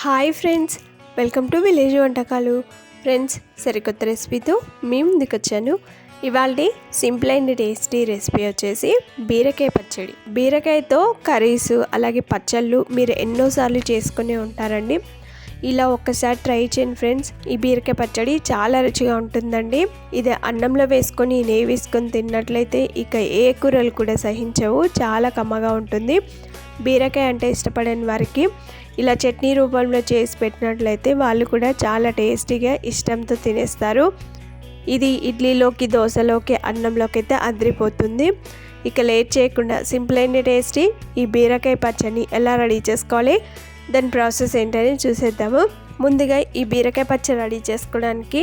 Hi friends welcome to village వంటకాలు. Friends సరికొత్త రెసిపీతో మీ ముందుకు వచ్చాను. ఇవాళ సింపుల్ అండ్ టేస్టీ రెసిపీ వచ్చేసి బీరకాయ పచ్చడి. బీరకాయతో కర్రీస్ అలాగే పచ్చళ్ళు మీరు ఎన్నోసార్లు చేసుకునే ఉంటారండి. ఇలా ఒక్కసారి ట్రై చేయండి ఫ్రెండ్స్. ఈ బీరకాయ పచ్చడి చాలా రుచిగా ఉంటుందండి. ఇది అన్నంలో వేసుకొని నెయ్యి వేసుకొని తిన్నట్లయితే ఇక ఏ కూరలు కూడా సహించవు. చాలా కమ్మగా ఉంటుంది. బీరకాయ అంటే ఇష్టపడని వారికి ఇలా చట్నీ రూపంలో చేసి పెట్టినట్లయితే వాళ్ళు కూడా చాలా టేస్టీగా ఇష్టంతో తినేస్తారు. ఇది ఇడ్లీలోకి దోశలోకి అన్నంలోకి అయితే అదిరిపోతుంది. ఇక లేట్ చేయకుండా సింపుల్ అయిన టేస్టీ ఈ బీరకాయ పచ్చడిని ఎలా రెడీ చేసుకోవాలి దాని ప్రాసెస్ ఏంటని చూసేద్దాము. ముందుగా ఈ బీరకాయ పచ్చడి రెడీ చేసుకోవడానికి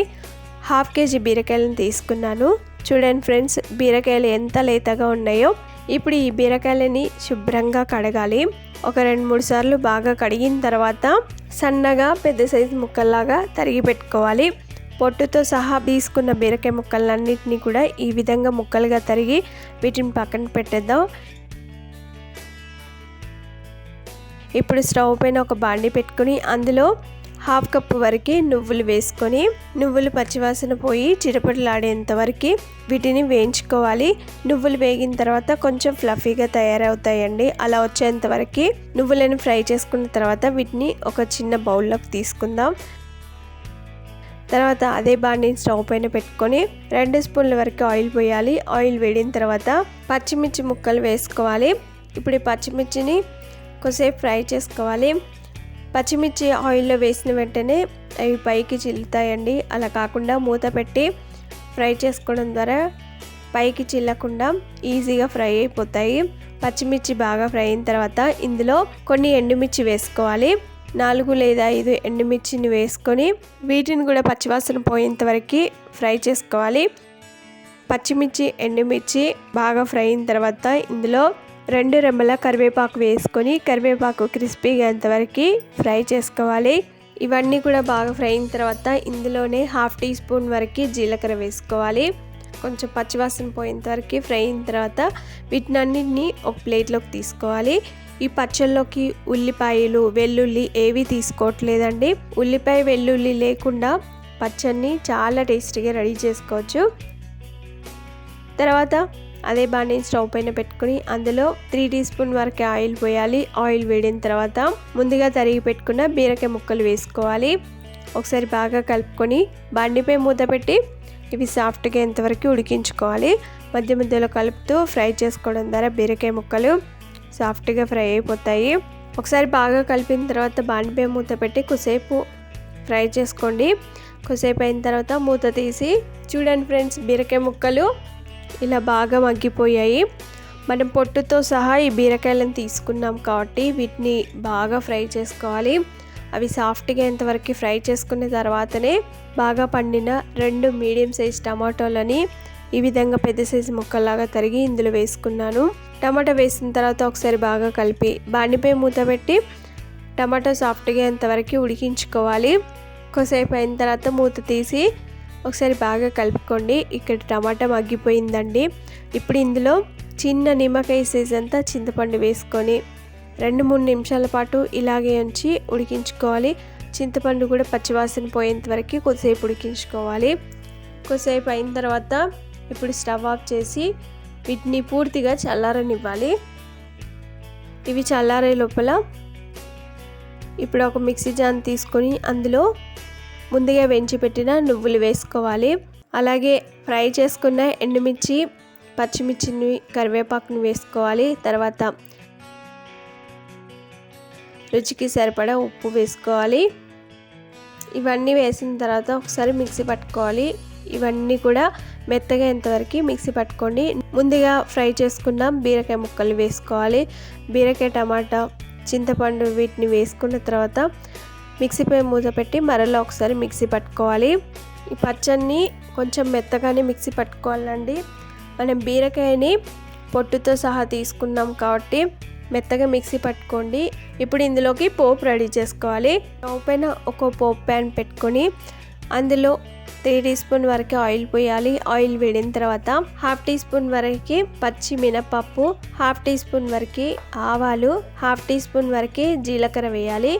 హాఫ్ కేజీ బీరకాయలను తీసుకున్నాను. చూడండి ఫ్రెండ్స్ బీరకాయలు ఎంత లేతగా ఉన్నాయో. ఇప్పుడు ఈ బీరకాయలని శుభ్రంగా కడగాలి. ఒక రెండు మూడు సార్లు బాగా కడిగిన తర్వాత సన్నగా పెద్ద సైజు ముక్కల్లాగా తరిగి పెట్టుకోవాలి. పొట్టుతో సహా తీసుకున్న బీరకాయ ముక్కలన్నింటినీ కూడా ఈ విధంగా ముక్కలుగా తరిగి వీటిని పక్కన పెట్టేద్దాం. ఇప్పుడు స్టవ్ పైన ఒక బాండి పెట్టుకుని అందులో హాఫ్ కప్ వరకు నువ్వులు వేసుకొని నువ్వులు పచ్చివాసన పోయి చిరపటలాడేంత వరకు వీటిని వేయించుకోవాలి. నువ్వులు వేగిన తర్వాత కొంచెం ఫ్లఫీగా తయారవుతాయండి. అలా వచ్చేంత వరకు నువ్వులను ఫ్రై చేసుకున్న తర్వాత వీటిని ఒక చిన్న బౌల్లోకి తీసుకుందాం. తర్వాత అదే బాండిని స్టవ్ పైన పెట్టుకొని రెండు స్పూన్ల వరకు ఆయిల్ పోయాలి. ఆయిల్ వేడిన తర్వాత పచ్చిమిర్చి ముక్కలు వేసుకోవాలి. ఇప్పుడు ఈ పచ్చిమిర్చిని కొద్దిసేపు ఫ్రై చేసుకోవాలి. పచ్చిమిర్చి ఆయిల్లో వేసిన వెంటనే అవి పైకి చిల్లుతాయండి. అలా కాకుండా మూత పెట్టి ఫ్రై చేసుకోవడం ద్వారా పైకి చిల్లకుండా ఈజీగా ఫ్రై అయిపోతాయి. పచ్చిమిర్చి బాగా ఫ్రై అయిన తర్వాత ఇందులో కొన్ని ఎండుమిర్చి వేసుకోవాలి. నాలుగు లేదా ఐదు ఎండుమిర్చిని వేసుకొని వీటిని కూడా పచ్చివాసన పోయేంత వరకు ఫ్రై చేసుకోవాలి. పచ్చిమిర్చి ఎండుమిర్చి బాగా ఫ్రై అయిన తర్వాత ఇందులో రెండు రెమ్మల కరివేపాకు వేసుకొని కరివేపాకు క్రిస్పీగా అంతవరకు ఫ్రై చేసుకోవాలి. ఇవన్నీ కూడా బాగా ఫ్రై అయిన తర్వాత ఇందులోనే హాఫ్ టీ స్పూన్ వరకు జీలకర్ర వేసుకోవాలి. కొంచెం పచ్చివాసన పోయేంత వరకు ఫ్రై అయిన తర్వాత వీటినన్నింటినీ ఒక ప్లేట్లోకి తీసుకోవాలి. ఈ పచ్చళ్ళలోకి ఉల్లిపాయలు వెల్లుల్లి ఏవి తీసుకోవట్లేదండి. ఉల్లిపాయ వెల్లుల్లి లేకుండా పచ్చడిని చాలా టేస్టీగా రెడీ చేసుకోవచ్చు. తర్వాత అదే బాండిని స్టవ్ పైన పెట్టుకుని అందులో త్రీ టీ స్పూన్ వరకు ఆయిల్ పోయాలి. ఆయిల్ వేడిన తర్వాత ముందుగా తరిగి పెట్టుకున్న బీరకాయ ముక్కలు వేసుకోవాలి. ఒకసారి బాగా కలుపుకొని బాండిపై మూత పెట్టి ఇవి సాఫ్ట్గా ఎంతవరకు ఉడికించుకోవాలి. మధ్య మధ్యలో కలుపుతూ ఫ్రై చేసుకోవడం ద్వారా బీరకాయ ముక్కలు సాఫ్ట్గా ఫ్రై అయిపోతాయి. ఒకసారి బాగా కలిపిన తర్వాత బాండిపై మూత పెట్టి కొసేపు ఫ్రై చేసుకోండి. కొద్దిసేపు అయిన తర్వాత మూత తీసి చూడండి ఫ్రెండ్స్ బీరకాయ ముక్కలు ఇలా బాగా మగ్గిపోయాయి. మనం పొట్టుతో సహా ఈ బీరకాయలను తీసుకున్నాం కాబట్టి వీటిని బాగా ఫ్రై చేసుకోవాలి. అవి సాఫ్ట్గా ఇంతవరకు ఫ్రై చేసుకున్న తర్వాతనే బాగా పండిన రెండు మీడియం సైజ్ టమాటోలని ఈ విధంగా పెద్ద సైజు ముక్కల్లాగా తరిగి ఇందులో వేసుకున్నాను. టమాటా వేసిన తర్వాత ఒకసారి బాగా కలిపి బాణిపై మూత పెట్టి టమాటో సాఫ్ట్గా ఇంతవరకు ఉడికించుకోవాలి. కొద్దిసేపు అయిన తర్వాత మూత తీసి ఒకసారి బాగా కలుపుకోండి. ఇక్కడ టమాటా మగ్గిపోయిందండి. ఇప్పుడు ఇందులో చిన్న నిమ్మకాయ సైజ్ అంతా చింతపండు వేసుకొని రెండు మూడు నిమిషాల పాటు ఇలాగే ఉంచి ఉడికించుకోవాలి. చింతపండు కూడా పచ్చివాసన పోయేంత వరకు కొద్దిసేపు ఉడికించుకోవాలి. కొద్దిసేపు అయిన తర్వాత ఇప్పుడు స్టవ్ ఆఫ్ చేసి వీటిని పూర్తిగా చల్లారనివ్వాలి. ఇవి చల్లారే లోపల ఇప్పుడు ఒక మిక్సీ జాన్ తీసుకొని అందులో ముందుగా వెంచి పెట్టిన నువ్వులు వేసుకోవాలి. అలాగే ఫ్రై చేసుకున్న ఎండుమిర్చి పచ్చిమిర్చిని కరివేపాకుని వేసుకోవాలి. తర్వాత రుచికి సరిపడా ఉప్పు వేసుకోవాలి. ఇవన్నీ వేసిన తర్వాత ఒకసారి మిక్సీ పట్టుకోవాలి. ఇవన్నీ కూడా మెత్తగా ఎంతవరకు మిక్సీ పట్టుకోండి. ముందుగా ఫ్రై చేసుకున్న బీరకాయ ముక్కలు వేసుకోవాలి. బీరకాయ టమాటా చింతపండు వీటిని వేసుకున్న తర్వాత మిక్సీపై మూత పెట్టి మరలా ఒకసారి మిక్సీ పట్టుకోవాలి. ఈ పచ్చడిని కొంచెం మెత్తగానే మిక్సీ పట్టుకోవాలండి. మనం బీరకాయని పొట్టుతో సహా తీసుకున్నాం కాబట్టి మెత్తగా మిక్సీ పట్టుకోండి. ఇప్పుడు ఇందులోకి పోపు రెడీ చేసుకోవాలి. స్టవ్ పైన ఒక పోపు ప్యాన్ పెట్టుకొని అందులో త్రీ టీ స్పూన్ వరకు ఆయిల్ పోయాలి. ఆయిల్ వేడిన తర్వాత హాఫ్ టీ స్పూన్ వరకు పచ్చి మినపప్పు హాఫ్ టీ స్పూన్ వరకు ఆవాలు హాఫ్ టీ స్పూన్ వరకు జీలకర్ర వేయాలి.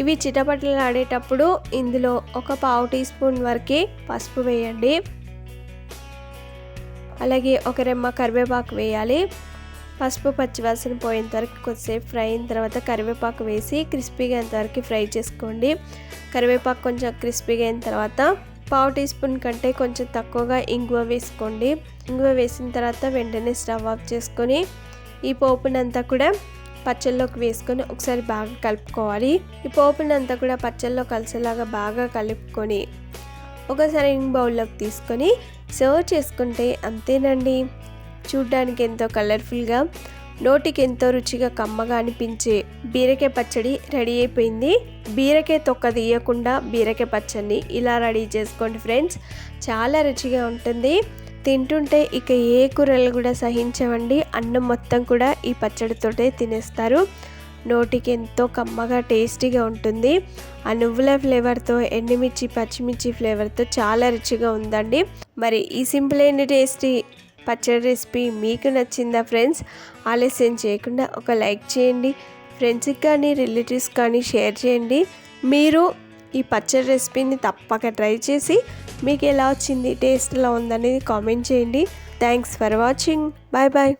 ఇవి చిటపటలు ఆడేటప్పుడు ఇందులో ఒక పావు టీ స్పూన్ వరకే పసుపు వేయండి. అలాగే ఒక రెమ్మ కరివేపాకు వేయాలి. పసుపు పచ్చివాసన పోయేంత వరకు కొద్దిసేపు ఫ్రై అయిన తర్వాత కరివేపాకు వేసి క్రిస్పీగా వరకు ఫ్రై చేసుకోండి. కరివేపాకు కొంచెం క్రిస్పీగా అయిన తర్వాత పావు టీ స్పూన్ కంటే కొంచెం తక్కువగా ఇంగువ వేసుకోండి. ఇంగువ వేసిన తర్వాత వెంటనే స్టవ్ ఆఫ్ చేసుకొని ఈ పోపునంతా కూడా పచ్చళ్ళలోకి వేసుకొని ఒకసారి బాగా కలుపుకోవాలి. ఈ పోపునంతా కూడా పచ్చళ్ళలో కలిసేలాగా బాగా కలుపుకొని ఒకసారి బౌల్లోకి తీసుకొని సర్వ్ చేసుకుంటే అంతేనండి. చూడ్డానికి ఎంతో కలర్ఫుల్గా నోటికి ఎంతో రుచిగా కమ్మగా అనిపించే బీరకాయ పచ్చడి రెడీ అయిపోయింది. బీరకాయ తొక్క తీయకుండా బీరకాయ పచ్చడిని ఇలా రెడీ చేసుకోండి ఫ్రెండ్స్. చాలా రుచిగా ఉంటుంది. తింటుంటే ఇక ఏ కూరలు కూడా సహించవండి. అన్నం మొత్తం కూడా ఈ పచ్చడితోటే తినేస్తారు. నోటికి ఎంతో కమ్మగా టేస్టీగా ఉంటుంది. ఆ నువ్వుల ఫ్లేవర్తో ఎండుమిర్చి పచ్చిమిర్చి ఫ్లేవర్తో చాలా రుచిగా ఉందండి. మరి ఈ సింపుల్ అయిన టేస్టీ పచ్చడి రెసిపీ మీకు నచ్చిందా ఫ్రెండ్స్? ఆలస్యం చేయకుండా ఒక లైక్ చేయండి. ఫ్రెండ్స్కి కానీ రిలేటివ్స్ కానీ షేర్ చేయండి. మీరు ఈ పచ్చడి రెసిపీని తప్పక ట్రై చేసి మీకు ఎలా వచ్చింది టేస్ట్ ఎలా ఉందనేది కామెంట్ చేయండి. Thanks for watching bye bye